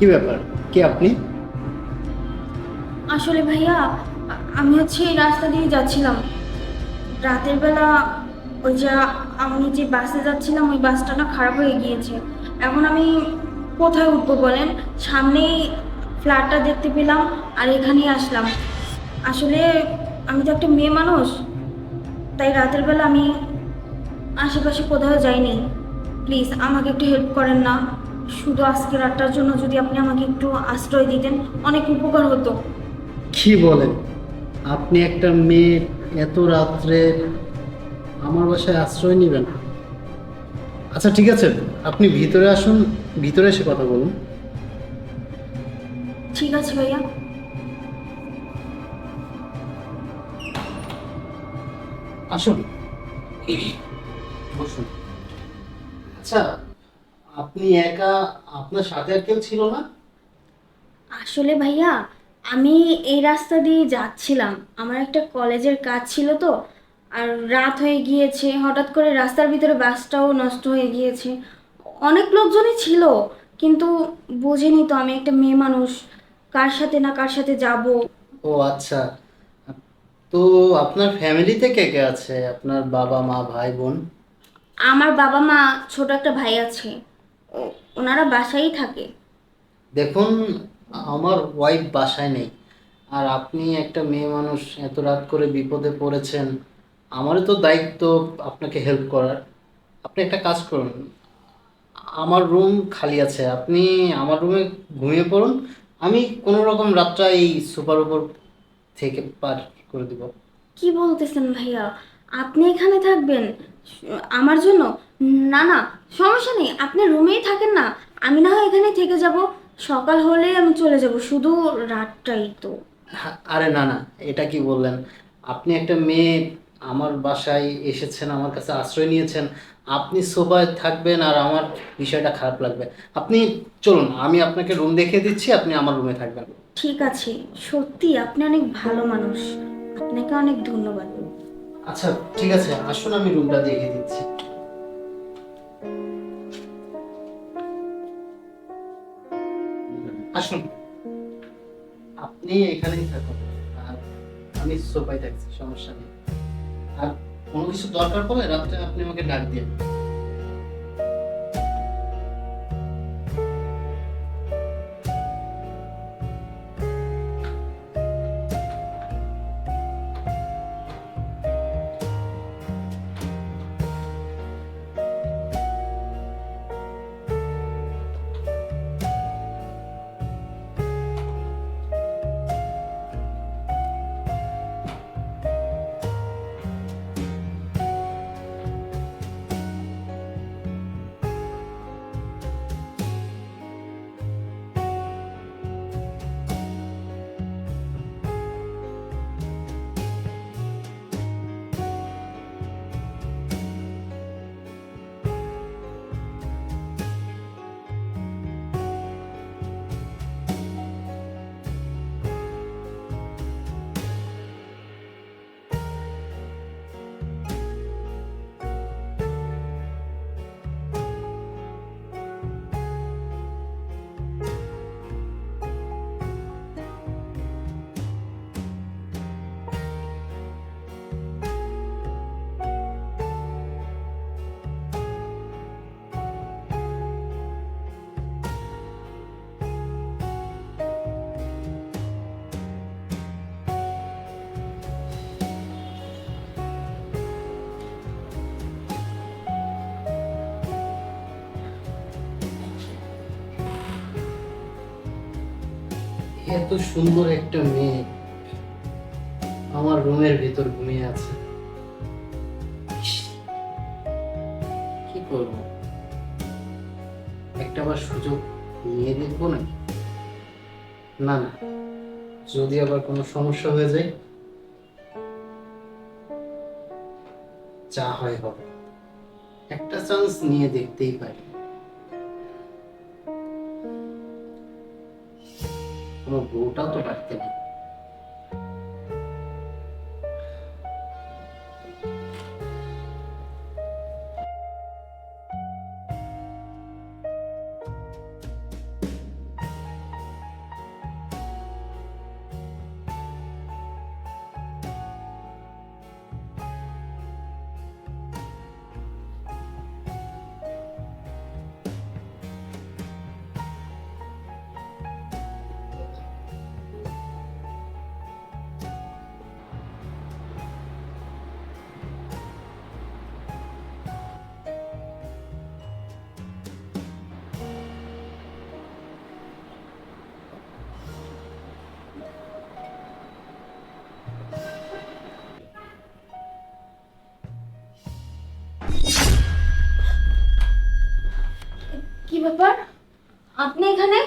কি ব্যাপার? কে আপনি? আসলে ভাইয়া, আমি হচ্ছে এই রাস্তা দিয়ে যাচ্ছিলাম। রাতের বেলা ওই যে আমি যে বাসে যাচ্ছিলাম, ওই বাসটা না খারাপ হয়ে গিয়েছে। এখন আমি কোথায় উঠবো বলেন? সামনেই ফ্ল্যাটটা দেখতে পেলাম আর এখানেই আসলাম। আসলে আমি তো একটা মেয়ে মানুষ, তাই রাতের বেলা আমি আশেপাশে কোথাও যাইনি। প্লিজ আমাকে একটু হেল্প করেন না। শুধু আজকে রাতটার জন্য যদি আপনি আমাকে একটু আশ্রয় দিতেন অনেক উপকার হতো। কি বলেন আপনি একটা মেয়ে এত রাত্রে আমার বাসায় আশ্রয় নেবেন? আচ্ছা ঠিক আছে। আপনি ভিতরে আসুন ভিতরে এসে কথা বলুন। ঠিক আছে ভাইয়া। আসুন। বসুন। আচ্ছা আপনি একা আপনার সাথে আর কেউ ছিল না? আসলে ভাইয়া আমি এই রাস্তা দিয়ে যাচ্ছিলাম। আমার একটা কলেজের কাজ ছিল তো আর রাত হয়ে গিয়েছে হঠাৎ করে রাস্তার ভিতরে বাসটাও নষ্ট হয়ে গিয়েছে। অনেক লোকজনই ছিল কিন্তু বুঝিনি তো আমি একটা মেয়ে মানুষ কার সাথে না কার সাথে যাব। ও আচ্ছা। তো আপনার ফ্যামিলিতে কে কে আছে? আপনার বাবা মা ভাই বোন? আমার বাবা মা ছোট একটা ভাই আছে। ওনারা বাসায় থাকে। দেখুন আমার ওয়াইফ বাসায় নেই। আর আপনি একটা মেয়ে মানুষ এত রাত করে বিপদে পড়েছেন আমারও তো দায়িত্ব আপনাকে হেল্প করার। আপনি একটা কাজ করুন আমার রুম খালি আছে আপনি আমার রুমে ঘুমিয়ে পড়ুন আমি কোনো রকম রাতটা এই সুপার উপর থেকে পার করে দিব। কি বলতেছেন ভাইয়া? আপনি এখানে থাকবেন আমার জন্য? না না সমস্যা নেই আপনি রুমেই থাকেন না আমি না হয় এখানে থেকে যাব। সকাল হলে আমি চলে যাব শুধু রাতটাই তো। আরে না না এটা কি বললেন? আপনি একটা মেয়ে আমার বাসায় এসেছেন আমার কাছে আশ্রয় নিয়েছেন আপনি সোফায় থাকবেন আর আমার বিষয়টা খারাপ লাগবে। আপনি চলুন আমি আপনাকে রুম দেখিয়ে দিচ্ছি আপনি আমার রুমে থাকবেন। ঠিক আছে সত্যি আপনি অনেক ভালো মানুষ আপনাকে অনেক ধন্যবাদ। আচ্ছা ঠিক আছে, আসুন, আমি রুমটা দেখে দিচ্ছি। আসুন। আপনি এখানেই থাকুন, আর আমি সোফায় থাকছি, সমস্যা নেই। আর কোনো কিছু দরকার পড়লে রাত্রে আপনি আমাকে ডাক দিয়ে এত সুন্দর একটা মেয়ে আমার রুমের ভিতর ঘুমিয়ে আছে। কি করব? একটা আবার সুযোগ নিয়ে দেখব না না, যদি আবার কোনো সমস্যা হয়ে যায়, যা হয় হবে। একটা চান্স নিয়ে দেখতেই পারি। কোনো বউটাও তো পারতে নেই। ব্যাপার আপনি এখানে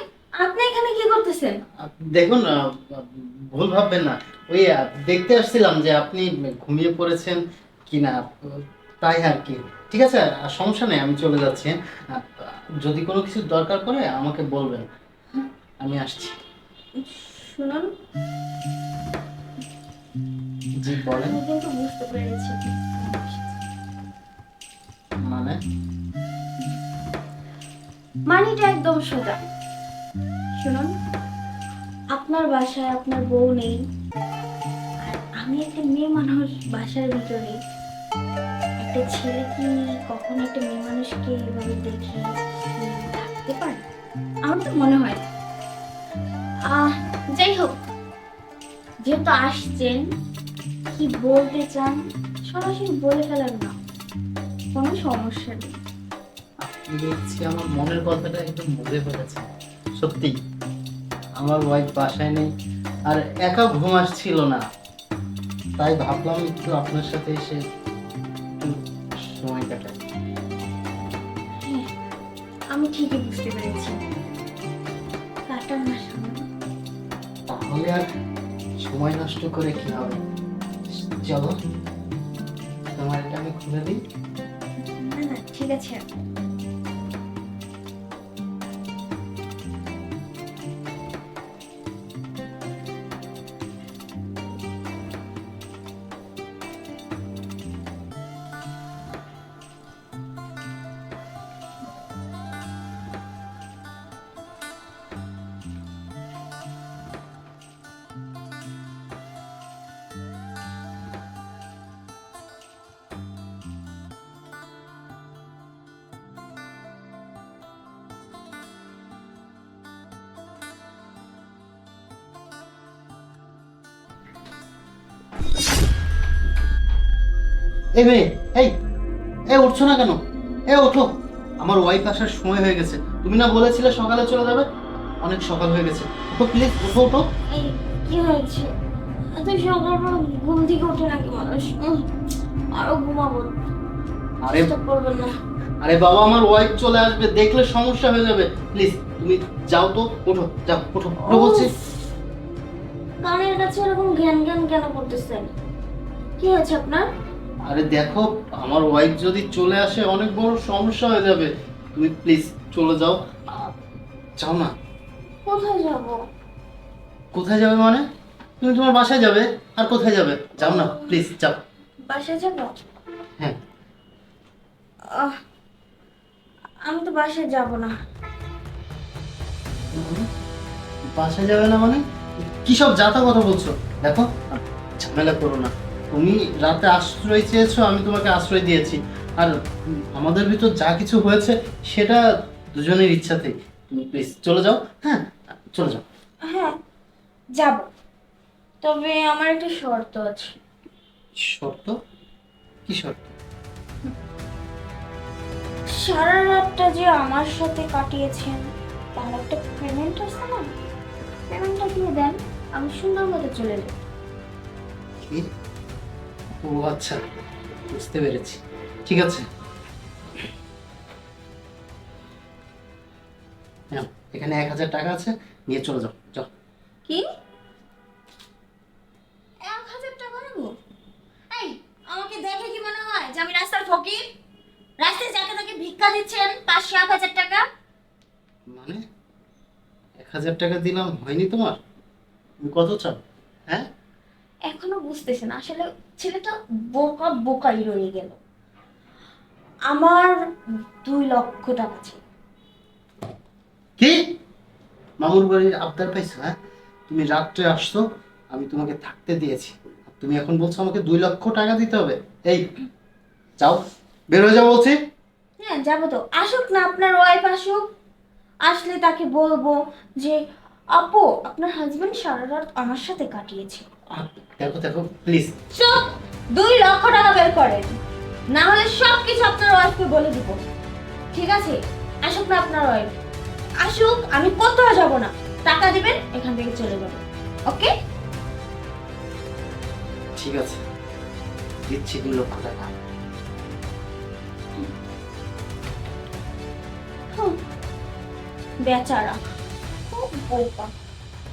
আপনি এখানে কি করতেছেন? দেখুন ভুল ভাববেন না। ওই দেখতে আসছিলাম যে আপনি ঘুমিয়ে পড়েছেন কিনা তাই আর কি। ঠিক আছে আর সমস্যা নেই আমি চলে যাচ্ছি? যদি কোনো কিছু দরকার পড়ে আমাকে বলবেন। আমি আসছি। শুনুন। জি বলেন। কিন্তু বুঝতে পেরেছি। মানে? মানিটা একদম সোজা। শুনুন, আপনার বাসায় আপনার বউ নেই, আর আমি একটা মেয়ে মানুষ বাসার ভিতরে। একটা ছেলে কি কখনো একটা মেয়ে মানুষকে এভাবে দেখে থাকতে পারে? আমার তো মনে হয় যাই হোক, যেহেতু আসছেন, কি বলতে চান সরাসরি বলে ফেলার না। কোনো সমস্যা নেই। দেখছি আমার মনের কথাটা একদম বুঝে ফেলেছেন সত্যি আমার ওয়াইফ বাসায় নেই আর একা ঘুম আসছিল না। তাই ভাবলাম একটু আপনার সাথে এসে একটু সময় কাটাই। হ্যাঁ, আমি ঠিকই বুঝতে পেরেছি। না তাহলে আর সময় নষ্ট করে কি হবে? চলো তোমার এটা আমি খুলে দিই। না না ঠিক আছে। এই মেয়ে এই এ উঠছো না কেন? এ ওঠো। আমার ওয়াইফ আসার সময় হয়ে গেছে। তুমি না বলেছিলে সকালে চলে যাবে? অনেক সকাল হয়ে গেছে। ওঠো প্লিজ ওঠো ওঠো এই কি হয়েছে? এত সকালবেলা ঘুম থেকে ওঠে নাকি মানুষ? আরও ঘুমাবো। আরে করবেন না। আরে বাবা আমার ওয়াইফ চলে আসবে। দেখলে সমস্যা হয়ে যাবে। প্লিজ তুমি যাও তো ওঠো যাও ওঠো ওঠো বলছি। কানের কাছে এরকম জ্ঞান জ্ঞান কেন করতেছেন? কি হয়েছে আপনার? আরে দেখো আমার ওয়াইফ যদি চলে আসে অনেক বড় সমস্যা হয়ে যাবে। তুমি প্লিজ চলে যাও। যাও না। কোথায় যাব? কোথায় যাবে মানে? তুমি তোমার বাসায় যাবে আর কোথায় যাবে? যাও না প্লিজ যাও। বাসায় যাব? হ্যাঁ। আমি তো বাসায় যাব না। বাসায় যাবে না মানে? কি সব যাতা কথা বলছো? দেখো ঝামেলা করো না। তুমি রাতে আশ্রয় চেয়েছো আমি তোমাকে আশ্রয় দিয়েছি। আর আমাদের ভিতর যা কিছু হয়েছে সেটা দুজনের ইচ্ছাতেই তুমি প্লিজ চলে যাও হ্যাঁ? চলে যাও। হ্যাঁ যাব। তবে আমার একটা শর্ত আছে। শর্ত? কি শর্ত? সারা রাতটা যে আমার সাথে কাটিয়েছেন তার একটা পেমেন্ট আছে না? পেমেন্টটা দিয়ে দেন আমি সুন্দর মতো চলে কি? ও আচ্ছা বুঝতে পেরেছি। ঠিক আছে। এখানে এক হাজার টাকা আছে নিয়ে চলে যাও যাও। কি? এক হাজার টাকা নেব? এই আমাকে দেখে কি মনে হয় যে আমি রাস্তার ফকির? রাস্তায় যাকে তাকে ভিক্ষা দিচ্ছেন পাঁচশো এক হাজার টাকা? মানে? এক হাজার টাকা দিলাম হয়নি তোমার? তুমি কত চাও? হ্যাঁ? এখনও বুঝতেছেন আসলে ছেলেটা বোকা বোকাই রয়ে গেল। আমার দুই লক্ষ টাকা চাই। কি? মামুর বাড়ির আবদার পাইছো হ্যাঁ? তুমি রাত্রে আসছো আমি তোমাকে থাকতে দিয়েছি। আর তুমি এখন বলছো আমাকে দুই লক্ষ টাকা দিতে হবে। এই যাও বের হয়ে যাও বলছি। হ্যাঁ যাব তো। আসুক না আপনার ওয়াইফ আসুক। আসলে তাকে বলব যে আপু আপনার হাজবেন্ড সারা রাত আমার সাথে কাটিয়েছে। দেখো দেখো প্লিজ চুপ! দুই লক্ষ টাকা বের করেন। না হলে সব কিছু আপনার ওয়াইফকে বলে দিব। ঠিক আছে? আসুক না আপনার ওয়াইফ আসুক আমি কোথাও যাব না। টাকা দিবেন এখান থেকে চলে যাব ওকে? ঠিক আছে। দিচ্ছি দুই লক্ষ টাকা। বেচারা। বোকা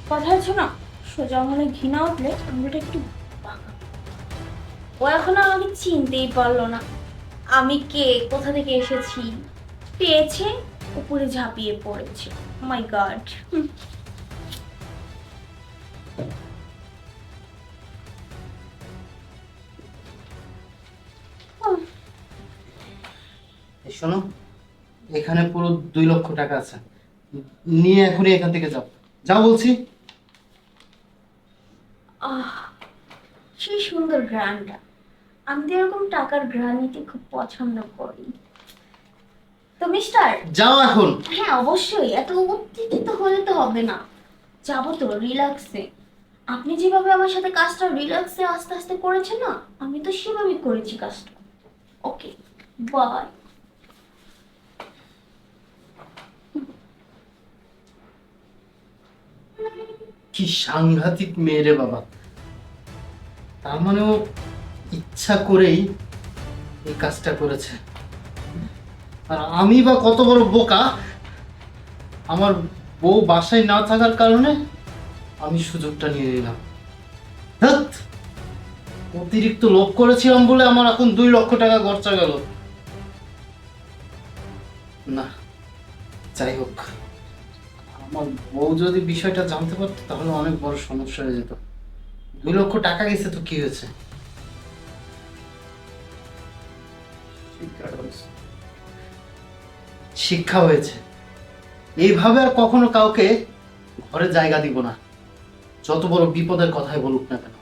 কথা আছে না? সোজা মনে ঘৃণা উঠলে আঙুলটা একটু ও এখন আমাকে চিনতেই পারল না। আমি কে? কোথা থেকে এসেছি? পেয়েছে? উপরে ঝাঁপিয়ে পড়েছে। মাই গড শোনো, এখানে পুরো দুই লক্ষ টাকা আছে। নিয়ে এখনই এখান থেকে যাও। যাও বলছি। আহ সেই সুন্দর গ্রানটা আমি তো এরকম টাকার গ্রান নিতে খুব পছন্দ করি। তো মিস্টার? যাও এখন। হ্যাঁ অবশ্যই। এত উত্তেজিত হলে তো হবে না। যাব তো রিল্যাক্সে আপনি যেভাবে আমার সাথে কাজটা রিল্যাক্সে আস্তে আস্তে করেছেন না আমি তো সেভাবেই করেছি কাজটা। ওকে বাই কি সাংঘাতিক মেয়ে রে বাবা। তার মানে ও ইচ্ছা করেই এই কাজটা করেছে। আর আমি বা কত বড় বোকা, আমার বউ বাসায় না থাকার কারণে আমি সুযোগটা নিয়ে নিলাম। অতিরিক্ত লোভ করেছিলাম বলে আমার এখন দুই লক্ষ টাকা খরচা গেল। না, যাই হোক। আমার বউ যদি বিষয়টা জানতে পারতো তাহলে অনেক বড় সমস্যা হয়ে যেত। দুই লক্ষ টাকা গেছে তো কি হয়েছে? শিক্ষা হয়েছে। এইভাবে আর কখনো কাউকে ঘরে জায়গা দিব না। যত বড় বিপদের কথাই বলুক না কেন।